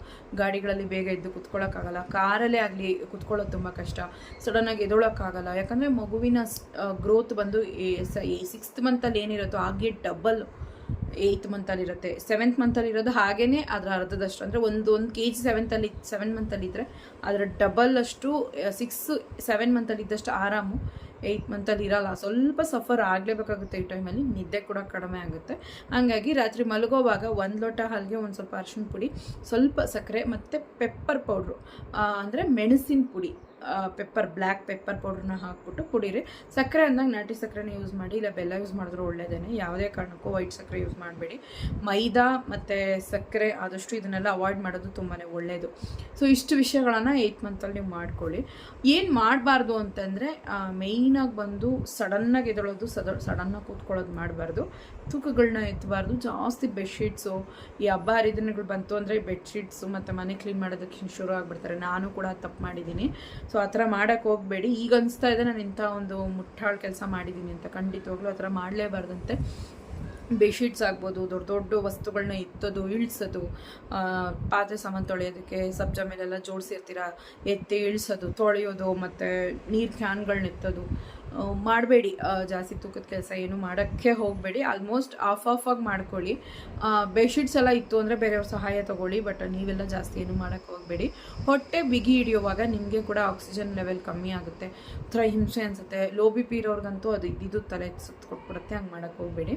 ಗಾಡಿಗಳಲ್ಲಿ ಬೇಗ ಎದ್ದು ಕುತ್ಕೊಳ್ಳೋಕ್ಕಾಗಲ್ಲ ಕಾರಲ್ಲೇ ಆಗಲಿ ಕುತ್ಕೊಳ್ಳೋದು ತುಂಬ ಕಷ್ಟ. ಸಡನ್ನಾಗಿ ಎದ್ದೊಳಕ್ಕಾಗಲ್ಲ. ಯಾಕಂದರೆ ಮಗುವಿನ ಗ್ರೋತ್ ಬಂದು ಸಿಕ್ಸ್ತ್ ಮಂತಲ್ಲಿ ಏನಿರುತ್ತೋ ಹಾಗೆ ಡಬಲ್ ಏಯ್ತ್ ಮಂತಲ್ಲಿರುತ್ತೆ ಸೆವೆಂತ್ ಮಂತಲ್ಲಿರೋದು ಹಾಗೇ ಅದರ ಅರ್ಧದಷ್ಟು. ಅಂದರೆ ಒಂದು ಒಂದು ಕೆ ಜಿ ಸೆವೆಂತಲ್ಲಿ ಸೆವೆನ್ ಮಂತಲ್ಲಿ ಇದ್ದರೆ ಅದರ ಡಬಲ್ ಅಷ್ಟು ಸಿಕ್ಸ್ ಸೆವೆನ್ ಮಂತಲ್ಲಿ ಇದ್ದಷ್ಟು ಆರಾಮು. ಏಯ್ತ್ ಮಂತಲ್ಲಿ ಇರಲ್ಲ. ಸ್ವಲ್ಪ ಸಫರ್ ಆಗಲೇಬೇಕಾಗುತ್ತೆ ಈ ಟೈಮಲ್ಲಿ ನಿದ್ದೆ ಕೂಡ ಕಡಿಮೆ ಆಗುತ್ತೆ. ಹಾಗಾಗಿ ರಾತ್ರಿ ಮಲಗೋವಾಗ ಒಂದು ಲೋಟ ಹಾಲಿಗೆ ಒಂದು ಸ್ವಲ್ಪ ಅರಿಶಿನ ಪುಡಿ, ಸ್ವಲ್ಪ ಸಕ್ಕರೆ ಮತ್ತು ಪೆಪ್ಪರ್ ಪೌಡ್ರು ಅಂದರೆ ಮೆಣಸಿನ ಪುಡಿ. ಪೆಪ್ಪರ್ ಬ್ಲ್ಯಾಕ್ ಪೆಪ್ಪರ್ ಪೌಡ್ರನ್ನ ಹಾಕ್ಬಿಟ್ಟು ಕುಡೀರಿ. ಸಕ್ಕರೆ ಅಂದಾಗ ನಾಟಿ ಸಕ್ಕರೆನೇ ಯೂಸ್ ಮಾಡಿ, ಇಲ್ಲ ಬೆಲ್ಲ ಯೂಸ್ ಮಾಡಿದ್ರೂ ಒಳ್ಳೇದೇನೆ. ಯಾವುದೇ ಕಾರಣಕ್ಕೂ ವೈಟ್ ಸಕ್ಕರೆ ಯೂಸ್ ಮಾಡಬೇಡಿ. ಮೈದಾ ಮತ್ತು ಸಕ್ಕರೆ ಆದಷ್ಟು ಇದನ್ನೆಲ್ಲ ಅವಾಯ್ಡ್ ಮಾಡೋದು ತುಂಬಾ ಒಳ್ಳೆಯದು ಸೊ ಇಷ್ಟು ವಿಷಯಗಳನ್ನು ಏಯ್ಟ್ ಮಂತಲ್ಲಿ ನೀವು ಮಾಡ್ಕೊಳ್ಳಿ. ಏನು ಮಾಡಬಾರ್ದು ಅಂತಂದರೆ ಮೇಯ್ನಾಗಿ ಬಂದು ಸಡನ್ನಾಗಿ ಎದೊಳೋದು, ಸದ ಸಡನ್ನಾಗಿ ಕೂತ್ಕೊಳ್ಳೋದು ಮಾಡಬಾರ್ದು. ತೂಕಗಳನ್ನ ಎತ್ತಬಾರ್ದು, ಜಾಸ್ತಿ ಬೆಡ್ಶೀಟ್ಸು ಈ ಹಬ್ಬ ಹರಿದಿನಗಳು ಬಂತು ಅಂದರೆ ಬೆಡ್ಶೀಟ್ಸು ಮತ್ತು ಮನೆ ಕ್ಲೀನ್ ಮಾಡೋದಕ್ಕೆ ಶುರು ಆಗಿಬಿಡ್ತಾರೆ. ನಾನು ಕೂಡ ತಪ್ಪು ಮಾಡಿದ್ದೀನಿ. ಸೊ ಆ ಥರ ಮಾಡೋಕ್ಕೆ ಹೋಗಬೇಡಿ. ಈಗ ಅನಿಸ್ತಾ ಇದೆ ನಾನು ಇಂಥ ಒಂದು ಮುಟ್ಟಾಳು ಕೆಲಸ ಮಾಡಿದ್ದೀನಿ ಅಂತ. ಖಂಡಿತವಾಗ್ಲೂ ಆ ಥರ ಮಾಡಲೇಬಾರ್ದಂತೆ. ಬೆಡ್ಶೀಟ್ಸ್ ಆಗ್ಬೋದು, ದೊಡ್ಡ ದೊಡ್ಡ ವಸ್ತುಗಳನ್ನ ಎತ್ತೋದು, ಇಳಿಸೋದು ಪಾತ್ರೆ ಸಾಮಾನು ತೊಳೆಯೋದಕ್ಕೆ ಸಬ್ಜ ಮೇಲೆಲ್ಲ ಜೋಡಿಸಿರ್ತೀರ, ಎತ್ತಿ ಇಳಿಸೋದು, ತೊಳೆಯೋದು, ಮತ್ತು ನೀರು ಕ್ಯಾನ್ಗಳನ್ನ ಎತ್ತೋದು. ಮಾಡಬೇಡಿ. ಜಾಸ್ತಿ ತೂಕದ ಕೆಲಸ ಏನು ಮಾಡೋಕ್ಕೆ ಹೋಗಬೇಡಿ. ಆಲ್ಮೋಸ್ಟ್ ಆಫ್ ಆಫ್ ಆಗಿ ಮಾಡ್ಕೊಳ್ಳಿ. ಬೆಡ್ಶೀಟ್ಸ್ ಎಲ್ಲ ಇತ್ತು ಅಂದರೆ ಬೇರೆಯವ್ರ ಸಹಾಯ ತೊಗೊಳ್ಳಿ ಬಟ್ ನೀವೆಲ್ಲ ಜಾಸ್ತಿ ಏನು ಮಾಡೋಕ್ಕೆ ಹೋಗಬೇಡಿ. ಹೊಟ್ಟೆ ಬಿಗಿ ಹಿಡಿಯುವಾಗ ನಿಮಗೆ ಕೂಡ ಆಕ್ಸಿಜನ್ ಲೆವೆಲ್ ಕಮ್ಮಿ ಆಗುತ್ತೆ. ಒಂಥರ ಹಿಂಸೆ ಅನಿಸುತ್ತೆ. ಲೋ ಬಿ ಪಿ ಇರೋರ್ಗಂತೂ ಅದು ಇದ್ದಿದ್ದು ತಲೆ ಸುತ್ತ ಕೊಟ್ಬಿಡುತ್ತೆ, ಹಂಗೆ ಮಾಡೋಕ್ಕೆ ಹೋಗಬೇಡಿ.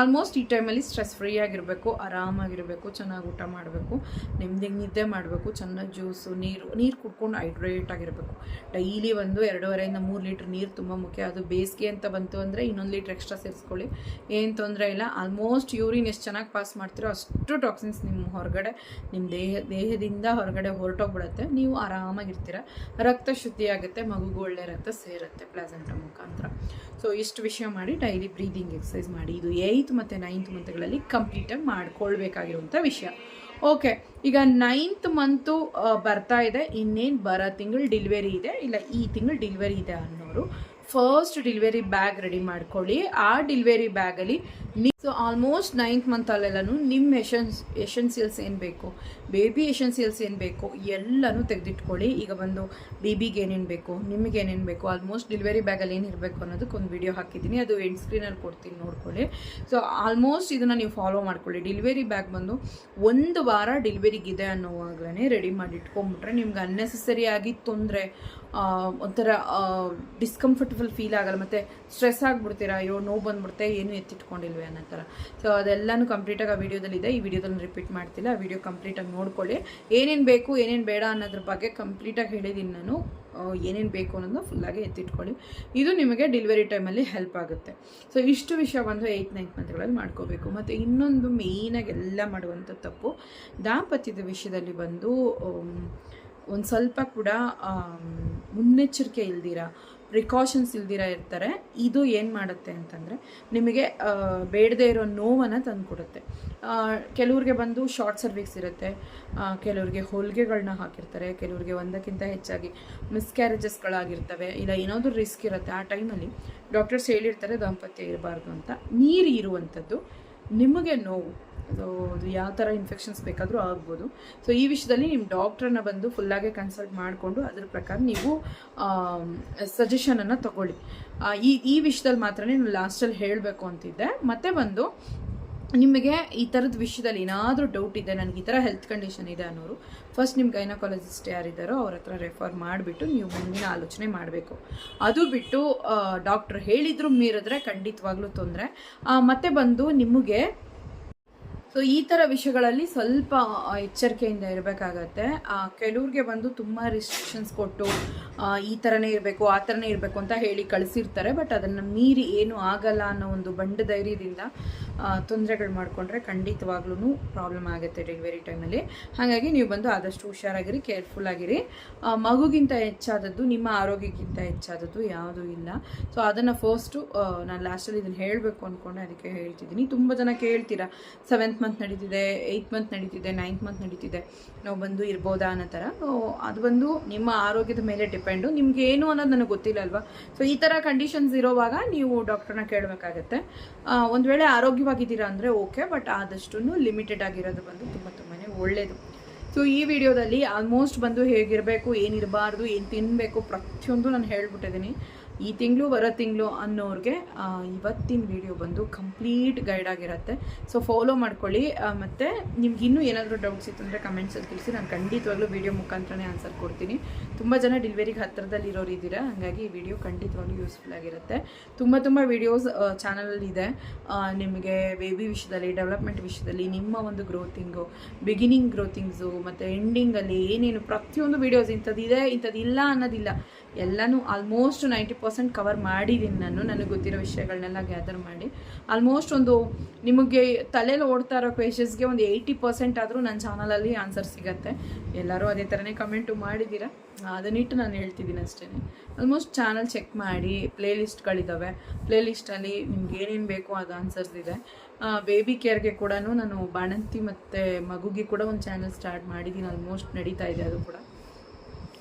ಆಲ್ಮೋಸ್ಟ್ ಈ ಟೈಮಲ್ಲಿ ಸ್ಟ್ರೆಸ್ ಫ್ರೀ ಆಗಿರಬೇಕು, ಆರಾಮಾಗಿರಬೇಕು, ಚೆನ್ನಾಗಿ ಊಟ ಮಾಡಬೇಕು ನೆಮ್ಮದಿಗೆ ನಿದ್ದೆ ಮಾಡಬೇಕು, ಚೆನ್ನಾಗಿ ಜ್ಯೂಸು ನೀರು ನೀರು ಕುಡ್ಕೊಂಡು ಹೈಡ್ರೇಟ್ ಆಗಿರಬೇಕು. ಡೈಲಿ ಒಂದು ಎರಡೂವರೆಯಿಂದ ಮೂರು ಲೀಟ್ರ್ ನೀರು ತುಂಬ ಮುಖ್ಯ. ಅದು ಬೇಸಿಗೆ ಅಂತ ಬಂತು ಅಂದರೆ ಇನ್ನೊಂದು ಲೀಟ್ರ್ ಎಕ್ಸ್ಟ್ರಾ ಸೇರಿಸ್ಕೊಳ್ಳಿ. ಏನು ತೊಂದರೆ ಇಲ್ಲ. ಆಲ್ಮೋಸ್ಟ್ ಯೂರಿನ್ ಎಷ್ಟು ಚೆನ್ನಾಗಿ ಪಾಸ್ ಮಾಡ್ತೀರೋ ಅಷ್ಟು ಟಾಕ್ಸಿನ್ಸ್ ನಿಮ್ಮ ಹೊರಗಡೆ ನಿಮ್ಮ ದೇಹ, ದೇಹದಿಂದ ಹೊರಗಡೆ ಹೊರಟೋಗ್ಬಿಡುತ್ತೆ. ನೀವು ಆರಾಮಾಗಿರ್ತೀರ. ರಕ್ತ ಶುದ್ಧಿ ಆಗುತ್ತೆ ಮಗುಗೂ ಒಳ್ಳೆ ರಕ್ತ ಸೇರುತ್ತೆ ಪ್ಲಾಸೆಂಟ ಮುಖಾಂತರ. ಸೊ ಇಷ್ಟು ವಿಷಯ ಮಾಡಿ ಡೈಲಿ ಬ್ರೀದಿಂಗ್ ಎಕ್ಸಸೈಸ್ ಮಾಡಿ. ಇದು ಏಯ್ತ್ ಮತ್ತು ನೈನ್ತ್ ಮಂತ್ಗಳಲ್ಲಿ ಕಂಪ್ಲೀಟಾಗಿ ಮಾಡ್ಕೊಳ್ಬೇಕಾಗಿರುವಂಥ ವಿಷಯ. ಓಕೆ ಈಗ ನೈನ್ತ್ ಮಂತು ಬರ್ತಾ ಇದೆ. ಇನ್ನೇನು ಬರೋ ತಿಂಗಳು ಡಿಲಿವರಿ ಇದೆ? ಇಲ್ಲ, ಈ ತಿಂಗಳು ಡಿಲಿವರಿ ಇದೆ ಅನ್ನೋರು ಫಸ್ಟ್ ಡಿಲಿವರಿ ಬ್ಯಾಗ್ ರೆಡಿ ಮಾಡ್ಕೊಳ್ಳಿ. ಆ ಡಿಲಿವರಿ ಬ್ಯಾಗಲ್ಲಿ ಸೊ ಆಲ್ಮೋಸ್ಟ್ ನೈನ್ತ್ ಮಂತಲ್ಲೆಲ್ಲನೂ ನಿಮ್ಮ ಎಷನ್ಸ್ ಎಷನ್ಸಿಯಲ್ಸ್ ಏನು ಬೇಕು? ಬೇಬಿ ಎಷನ್ಸಿಯಲ್ಸ್ ಏನು ಬೇಕು? ಎಲ್ಲನೂ ತೆಗೆದಿಟ್ಕೊಳ್ಳಿ. ಈಗ ಬಂದು ಬೇಬಿಗೆ ಏನೇನು ಬೇಕು? ನಿಮಗೆ ಏನೇನು ಬೇಕು? ಆಲ್ಮೋಸ್ಟ್ ಡಿಲಿವರಿ ಬ್ಯಾಗಲ್ಲಿ ಏನು ಇರಬೇಕು ಅನ್ನೋದಕ್ಕೆ ಒಂದು ವಿಡಿಯೋ ಹಾಕಿದ್ದೀನಿ. ಅದು ಎಂಡ್ ಸ್ಕ್ರೀನಲ್ಲಿ ಕೊಡ್ತೀನಿ ನೋಡ್ಕೊಳ್ಳಿ. ಸೊ ಆಲ್ಮೋಸ್ಟ್ ಇದನ್ನು ನೀವು ಫಾಲೋ ಮಾಡ್ಕೊಳ್ಳಿ. ಡಿಲಿವರಿ ಬ್ಯಾಗ್ ಬಂದು ಒಂದು ವಾರ ಡಿಲಿವರಿಗಿದೆ ಅನ್ನೋವಾಗಲೇ ರೆಡಿ ಮಾಡಿ ಇಟ್ಕೊಂಬಿಟ್ರೆ ನಿಮ್ಗೆ ಅನ್ನೆಸಸರಿ ಆಗಿ ತೊಂದರೆ ಒಂಥರ ಡಿಸ್ಕಂಫರ್ಟಬಲ್ ಫೀಲ್ ಆಗಲ್ಲ. ಮತ್ತು ಸ್ಟ್ರೆಸ್ ಆಗಿಬಿಡ್ತೀರಾ? ಅಯ್ಯೋ, ನೋವು ಬಂದ್ಬಿಡುತ್ತೆ. ಏನು ಎತ್ತಿಟ್ಕೊಂಡಿಲ್ವೇ ಅನ್ನೋ ಥರ ಸೊ ಅದೆಲ್ಲನೂ ಕಂಪ್ಲೀಟಾಗಿ ಆ ವಿಡಿಯೋದಲ್ಲಿದೆ ಈ ವಿಡಿಯೋದಲ್ಲಿ ರಿಪೀಟ್ ಮಾಡ್ತಿಲ್ಲ. ಆ ವಿಡಿಯೋ ಕಂಪ್ಲೀಟಾಗಿ ನೋಡ್ಕೊಳ್ಳಿ. ಏನೇನು ಬೇಕು, ಏನೇನು ಬೇಡ ಅನ್ನೋದ್ರ ಬಗ್ಗೆ ಕಂಪ್ಲೀಟಾಗಿ ಹೇಳಿದ್ದೀನಿ ನಾನು. ಏನೇನು ಬೇಕು ಅನ್ನೋದನ್ನ ಫುಲ್ಲಾಗಿ ಎತ್ತಿಟ್ಕೊಳ್ಳಿ. ಇದು ನಿಮಗೆ ಡಿಲಿವರಿ ಟೈಮಲ್ಲಿ ಹೆಲ್ಪ್ ಆಗುತ್ತೆ. ಸೊ ಇಷ್ಟು ವಿಷಯ ಬಂದು ಏಯ್ತ್ ನೈನ್ತ್ ಮಂತ್ಗಳಲ್ಲಿ ಮಾಡ್ಕೋಬೇಕು. ಮತ್ತು ಇನ್ನೊಂದು ಮೇಯ್ನಾಗಿ ಎಲ್ಲ ಮಾಡುವಂಥ ತಪ್ಪು. ದಾಂಪತ್ಯದ ವಿಷಯದಲ್ಲಿ ಬಂದು ಒಂದು ಸ್ವಲ್ಪ ಕೂಡ ಮುನ್ನೆಚ್ಚರಿಕೆ ಇಲ್ದಿರ? ಪ್ರಿಕಾಷನ್ಸ್ ಇಲ್ದಿರ ಇರ್ತಾರೆ, ಇದು ಏನು ಮಾಡುತ್ತೆ ಅಂತಂದರೆ, ನಿಮಗೆ ಬೇಡದೇ ಇರೋ ನೋವನ್ನು ತಂದುಕೊಡುತ್ತೆ. ಕೆಲವ್ರಿಗೆ ಬಂದು ಶಾರ್ಟ್ ಸರ್ವಿಕ್ಸ್ ಇರುತ್ತೆ ಕೆಲವ್ರಿಗೆ ಹೊಲಿಗೆಗಳನ್ನ ಹಾಕಿರ್ತಾರೆ, ಕೆಲವ್ರಿಗೆ ಒಂದಕ್ಕಿಂತ ಹೆಚ್ಚಾಗಿ ಮಿಸ್ಕ್ಯಾರೇಜಸ್ಗಳಾಗಿರ್ತವೆ ಇಲ್ಲ ಏನಾದರೂ ರಿಸ್ಕ್ ಇರುತ್ತೆ. ಆ ಟೈಮಲ್ಲಿ ಡಾಕ್ಟರ್ಸ್ ಹೇಳಿರ್ತಾರೆ ದಾಂಪತ್ಯ ಇರಬಾರ್ದು ಅಂತ. ನೀರು ಇರುವಂಥದ್ದು ನಿಮಗೆ ನೋವು. ಅದು ಯಾವ ಥರ ಇನ್ಫೆಕ್ಷನ್ಸ್ ಬೇಕಾದರೂ ಆಗ್ಬೋದು. ಸೊ ಈ ವಿಷಯದಲ್ಲಿ ನಿಮ್ಮ ಡಾಕ್ಟ್ರನ್ನ ಬಂದು ಫುಲ್ಲಾಗೆ ಕನ್ಸಲ್ಟ್ ಮಾಡಿಕೊಂಡು ಅದ್ರ ಪ್ರಕಾರ ನೀವು ಸಜೆಷನನ್ನು ತಗೊಳ್ಳಿ. ಈ ಈ ವಿಷಯದಲ್ಲಿ ಮಾತ್ರ ನಾನು ಲಾಸ್ಟಲ್ಲಿ ಹೇಳಬೇಕು ಅಂತಿದ್ದೆ. ಮತ್ತೆ ಬಂದು, ನಿಮಗೆ ಈ ಥರದ ವಿಷಯದಲ್ಲಿ ಏನಾದರೂ ಡೌಟ್ ಇದೆ ನನಗೆ ಈ ಥರ ಹೆಲ್ತ್ ಕಂಡೀಷನ್ ಇದೆ ಅನ್ನೋರು ಫಸ್ಟ್ ನಿಮ್ಮ ಗೈನಕಾಲಜಿಸ್ಟ್ ಯಾರಿದ್ದಾರೋ ಅವ್ರ ಹತ್ರ ರೆಫರ್ ಮಾಡಿಬಿಟ್ಟು ನೀವು ಮುಂದಿನ ಆಲೋಚನೆ ಮಾಡಬೇಕು. ಅದು ಬಿಟ್ಟು ಡಾಕ್ಟ್ರ್ ಹೇಳಿದ್ರು ಮೀರಿದ್ರೆ ಖಂಡಿತವಾಗ್ಲೂ ತೊಂದರೆ. ಮತ್ತೆ ಬಂದು ನಿಮಗೆ ಸೊ ಈ ಥರ ವಿಷಯಗಳಲ್ಲಿ ಸ್ವಲ್ಪ ಎಚ್ಚರಿಕೆಯಿಂದ ಇರಬೇಕಾಗತ್ತೆ. ಕೆಲವ್ರಿಗೆ ಬಂದು ತುಂಬ ರಿಸ್ಟ್ರಿಕ್ಷನ್ಸ್ ಕೊಟ್ಟು ಈ ಥರನೇ ಇರಬೇಕು, ಆ ಥರನೇ ಇರಬೇಕು ಅಂತ ಹೇಳಿ ಕಳಿಸಿರ್ತಾರೆ. ಬಟ್ ಅದನ್ನು ಮೀರಿ ಏನು ಆಗಲ್ಲ ಅನ್ನೋ ಒಂದು ಬಂಡ ಧೈರ್ಯದಿಂದ ತೊಂದರೆಗಳು ಮಾಡಿಕೊಂಡ್ರೆ ಖಂಡಿತವಾಗ್ಲೂ ಪ್ರಾಬ್ಲಮ್ ಆಗುತ್ತೆ ಡೆಲಿವರಿ ಟೈಮಲ್ಲಿ ಹಾಗಾಗಿ ನೀವು ಬಂದು ಆದಷ್ಟು ಹುಷಾರಾಗಿರಿ ಕೇರ್ಫುಲ್ ಆಗಿರಿ. ಮಗುಗಿಂತ ಹೆಚ್ಚಾದದ್ದು, ನಿಮ್ಮ ಆರೋಗ್ಯಕ್ಕಿಂತ ಹೆಚ್ಚಾದದ್ದು ಯಾವುದೂ ಇಲ್ಲ. ಸೊ ಅದನ್ನು ಫಸ್ಟು ನಾನು ಲಾಸ್ಟಲ್ಲಿ ಇದನ್ನು ಹೇಳಬೇಕು ಅಂದ್ಕೊಂಡೆ ಅದಕ್ಕೆ ಹೇಳ್ತಿದ್ದೀನಿ. ತುಂಬ ಜನ ಕೇಳ್ತೀರಾ ಸೆವೆಂತ್ ಮಂತ್ ನಡೀತಿದೆ ಏಯ್ತ್ ಮಂತ್ ನಡೀತಿದೆ ನೈನ್ತ್ ಮಂತ್ ನಡೀತಿದೆ. ನಾವು ಬಂದು ಇರ್ಬೋದಾ ಅನ್ನೋ ಥರ ಅದು ಬಂದು ನಿಮ್ಮ ಆರೋಗ್ಯದ ಮೇಲೆ ಡಿಪೆಂಡು ನಿಮ್ಗೆ ಏನು ಅನ್ನೋದು ನನಗೆ ಗೊತ್ತಿಲ್ಲ ಅಲ್ವಾ? ಸೊ ಈ ಥರ ಕಂಡೀಷನ್ಸ್ ಇರೋವಾಗ ನೀವು ಡಾಕ್ಟ್ರನ್ನ ಕೇಳಬೇಕಾಗತ್ತೆ. ಒಂದು ವೇಳೆ ಆರೋಗ್ಯವಾಗಿದ್ದೀರಾ ಅಂದರೆ ಓಕೆ ಬಟ್ ಆದಷ್ಟು ಲಿಮಿಟೆಡ್ ಆಗಿರೋದು ಬಂದು ತುಂಬ ತುಂಬಾ ಒಳ್ಳೆಯದು ಸೊ ಈ ವಿಡಿಯೋದಲ್ಲಿ ಆಲ್ಮೋಸ್ಟ್ ಬಂದು ಹೇಗಿರಬೇಕು, ಏನಿರಬಾರ್ದು, ಏನು ತಿನ್ನಬೇಕು ಪ್ರತಿಯೊಂದು ನಾನು ಹೇಳ್ಬಿಟ್ಟಿದ್ದೀನಿ. ಈ ತಿಂಗಳು ಬರೋ ತಿಂಗಳು ಅನ್ನೋರಿಗೆ ಇವತ್ತಿನ ವಿಡಿಯೋ ಬಂದು ಕಂಪ್ಲೀಟ್ ಗೈಡ್ ಆಗಿರುತ್ತೆ. ಸೊ ಫಾಲೋ ಮಾಡ್ಕೊಳ್ಳಿ. ಮತ್ತು ನಿಮ್ಗೆ ಇನ್ನೂ ಏನಾದರೂ ಡೌಟ್ಸ್ ಇತ್ತು ಅಂದರೆ ಕಮೆಂಟ್ಸಲ್ಲಿ ತಿಳಿಸಿ. ನಾನು ಖಂಡಿತವಾಗ್ಲೂ ವಿಡಿಯೋ ಮುಖಾಂತರನೇ ಆನ್ಸರ್ ಕೊಡ್ತೀನಿ. ತುಂಬ ಜನ ಡೆಲಿವರಿಗೆ ಹತ್ತಿರದಲ್ಲಿ ಇರೋರು ಇದ್ದೀರಾ? ಹಾಗಾಗಿ ಈ ವಿಡಿಯೋ ಖಂಡಿತವಾಗ್ಲೂ ಯೂಸ್ಫುಲ್ ಆಗಿರುತ್ತೆ. ತುಂಬ ತುಂಬ ವಿಡಿಯೋಸ್ ಚಾನಲಲ್ಲಿದೆ ನಿಮಗೆ ಬೇಬಿ ವಿಷಯದಲ್ಲಿ ಡೆವಲಪ್ಮೆಂಟ್ ವಿಷಯದಲ್ಲಿ, ನಿಮ್ಮ ಒಂದು ಗ್ರೋತಿಂಗು ಬಿಗಿನಿಂಗ್ ಗ್ರೋತಿಂಗ್ಸು ಮತ್ತು ಎಂಡಿಂಗಲ್ಲಿ ಏನೇನು ಪ್ರತಿಯೊಂದು ವಿಡಿಯೋಸ್ ಇಂಥದ್ದಿದೆ, ಇಂಥದ್ದಿಲ್ಲ ಅನ್ನೋದಿಲ್ಲ. ಎಲ್ಲನೂ ಆಲ್ಮೋಸ್ಟ್ ನೈಂಟಿ ಪರ್ಸೆಂಟ್ ಕವರ್ ಮಾಡಿದ್ದೀನಿ ನಾನು, ನನಗೆ ಗೊತ್ತಿರೋ ವಿಷಯಗಳನ್ನೆಲ್ಲ ಗ್ಯಾದರ್ ಮಾಡಿ. ಆಲ್ಮೋಸ್ಟ್ ಒಂದು ನಿಮಗೆ ತಲೆಯಲ್ಲಿ ಓಡ್ತಾ ಇರೋ ಕ್ವೆಶನ್ಸ್ಗೆ ಒಂದು ಏಯ್ಟಿ ಪರ್ಸೆಂಟ್ ಆದರೂ ನನ್ನ ಚಾನಲಲ್ಲಿ ಆನ್ಸರ್ ಸಿಗತ್ತೆ. ಎಲ್ಲರೂ ಅದೇ ಥರನೇ ಕಮೆಂಟು ಮಾಡಿದ್ದೀರಾ ಅದನ್ನಿಟ್ಟು ನಾನು ಹೇಳ್ತಿದ್ದೀನಿ ಅಷ್ಟೇ ಆಲ್ಮೋಸ್ಟ್ ಚಾನಲ್ ಚೆಕ್ ಮಾಡಿ ಪ್ಲೇ ಲಿಸ್ಟ್ಗಳಿದ್ದಾವೆ ಪ್ಲೇ ಲಿಸ್ಟಲ್ಲಿ ನಿಮ್ಗೆ ಏನೇನು ಬೇಕೋ ಅದು ಆನ್ಸರ್ಸ್ ಇದೆ. ಬೇಬಿ ಕೇರ್ಗೆ ಕೂಡ ನಾನು ಬಾಣಂತಿ ಮತ್ತು ಮಗುಗೆ ಕೂಡ ಒಂದು ಚಾನಲ್ ಸ್ಟಾರ್ಟ್ ಮಾಡಿದ್ದೀನಿ ಆಲ್ಮೋಸ್ಟ್ ನಡೀತಾ ಇದೆ ಅದು ಕೂಡ.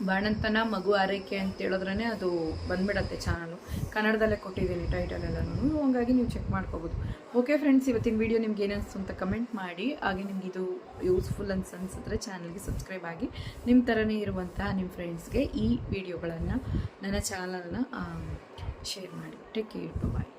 ಬಾಣಂತನ, ಮಗು ಆರೈಕೆ ಅಂತ ಹೇಳಿದ್ರೆ ಅದು ಬಂದ್ಬಿಡತ್ತೆ ಚಾನಲು ಕನ್ನಡದಲ್ಲೇ ಕೊಟ್ಟಿದ್ದೀನಿ ಟೈಟಲ್ ಎಲ್ಲನೂ. ಹಂಗಾಗಿ ನೀವು ಚೆಕ್ ಮಾಡ್ಕೋಬೋದು. ಓಕೆ ಫ್ರೆಂಡ್ಸ್ ಇವತ್ತಿನ ವಿಡಿಯೋ ನಿಮ್ಗೆ ಏನಿಸ್ತು ಅಂತ ಕಮೆಂಟ್ ಮಾಡಿ. ಹಾಗೆ ನಿಮ್ಗೆ ಇದು ಯೂಸ್ಫುಲ್ ಅನ್ಸ್, ಅನ್ಸಿದ್ರೆ ಚಾನಲ್ಗೆ ಸಬ್ಸ್ಕ್ರೈಬ್ ಆಗಿ. ನಿಮ್ಮ ಥರನೇ ಇರುವಂತಹ ನಿಮ್ಮ ಫ್ರೆಂಡ್ಸ್ಗೆ ಈ ವಿಡಿಯೋಗಳನ್ನು ನನ್ನ ಚಾನಲ್ನ ಶೇರ್ ಮಾಡಿ. Take care bye